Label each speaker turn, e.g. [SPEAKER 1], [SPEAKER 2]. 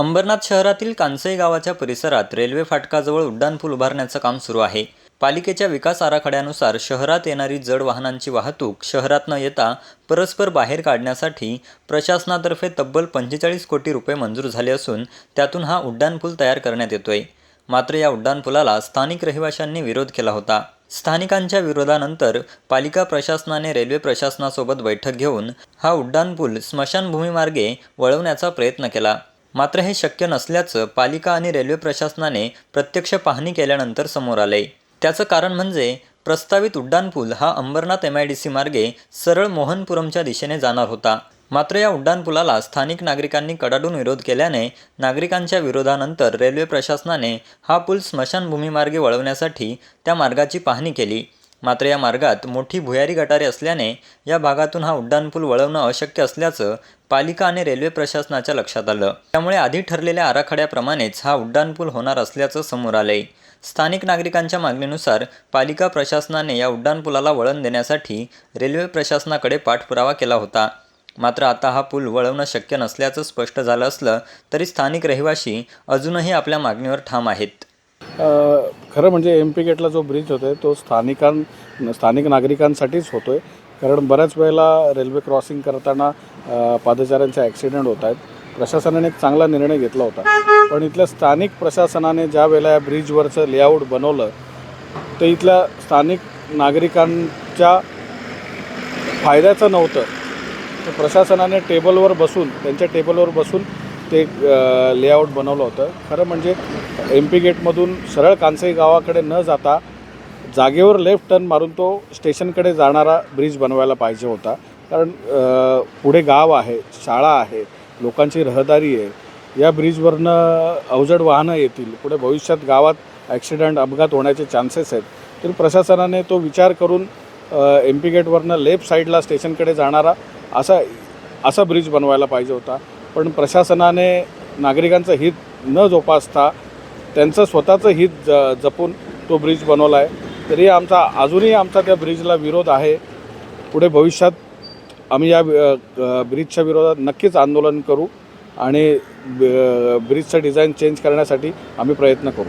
[SPEAKER 1] अंबरनाथ शहरातील कांसई गावाच्या परिसरात रेल्वे फाटकाजवळ उड्डाणपूल उभारण्याचं काम सुरू आहे. पालिकेच्या विकास आराखड्यानुसार शहरात येणारी जड वाहनांची वाहतूक शहरात न येता परस्पर बाहेर काढण्यासाठी प्रशासनातर्फे तब्बल पंचेचाळीस कोटी रुपये मंजूर झाले असून त्यातून हा उड्डाणपूल तयार करण्यात येतोय. मात्र या उड्डाणपुलाला स्थानिक रहिवाशांनी विरोध केला होता. स्थानिकांच्या विरोधानंतर पालिका प्रशासनाने रेल्वे प्रशासनासोबत बैठक घेऊन हा उड्डाणपूल स्मशानभूमीमार्गे वळवण्याचा प्रयत्न केला. मात्र हे शक्य नसल्याचं पालिका आणि रेल्वे प्रशासनाने प्रत्यक्ष पाहणी केल्यानंतर समोर आले त्याचं कारण म्हणजे प्रस्तावित उड्डाणपूल हा Ambernath M I D C मार्गे सरळ मोहनपुरमच्या दिशेने जाणार होता. मात्र या उड्डाणपुलाला स्थानिक नागरिकांनी कडाडून विरोध केल्याने नागरिकांच्या विरोधानंतर रेल्वे प्रशासनाने हा पूल स्मशानभूमीमार्गे वळवण्यासाठी त्या मार्गाची पाहणी केली. मात्र या मार्गात मोठी भुयारी गटारे असल्याने या भागातून हा उड्डाणपूल वळवणं अशक्य असल्याचं पालिका आणि रेल्वे प्रशासनाच्या लक्षात आलं. त्यामुळे आधी ठरलेल्या आराखड्याप्रमाणेच हा उड्डाणपूल होणार असल्याचं समोर आलंय. स्थानिक नागरिकांच्या मागणीनुसार पालिका प्रशासनाने या उड्डाणपुलाला वळण देण्यासाठी रेल्वे प्रशासनाकडे पाठपुरावा केला होता. मात्र आता हा पूल वळवणं शक्य नसल्याचं स्पष्ट झालं असलं तरी स्थानिक रहिवाशी अजूनही आपल्या मागणीवर ठाम आहेत.
[SPEAKER 2] खरं म्हणजे एम पी गेटला जो ब्रिज होतो आहे तो स्थानिकां स्थानिक नागरिकांसाठीच होतो आहे कारण बऱ्याच वेळेला रेल्वे क्रॉसिंग करताना पादचाऱ्यांचे ॲक्सिडेंट होत आहेत. प्रशासनाने एक चांगला निर्णय घेतला होता. पण इथल्या स्थानिक प्रशासनाने ज्या वेळेला या ब्रिजवरचं लेआउट बनवलं ते इथल्या स्थानिक नागरिकांच्या फायद्याचं नव्हतं. तर प्रशासनाने टेबलवर बसून त्यांच्या टेबलवर बसून ते लेआउट बनवलं होतं. खरं म्हणजे एम पी गेटमधून सरळ कांसई गावाकडे न जाता जागेवर लेफ्ट टर्न मारून तो स्टेशनकडे जाणारा ब्रिज बनवायला पाहिजे होता. कारण पुढे गाव आहे शाळा आहे लोकांची रहदारी आहे. या ब्रिजवरनं अवजड वाहनं येतील. पुढे भविष्यात गावात ॲक्सिडेंट अपघात होण्याचे चान्सेस आहेत. तर प्रशासनाने तो विचार करून एम पी गेटवरनं लेफ्ट साईडला स्टेशनकडे जाणारा असा असा ब्रिज बनवायला पाहिजे होता. पण प्रशासनाने नागरिकांचं हित न जोपासता त्यांचं स्वतःचं हित ज जपून तो ब्रिज बनवला आहे तरी आमचा अजूनही आमचा त्या ब्रिजला विरोध आहे. पुढे भविष्यात आम्ही या ब्रिजच्या विरोधात नक्कीच आंदोलन करू आणि ब- ब्रिजचं डिझाईन चेंज करण्यासाठी आम्ही प्रयत्न करू.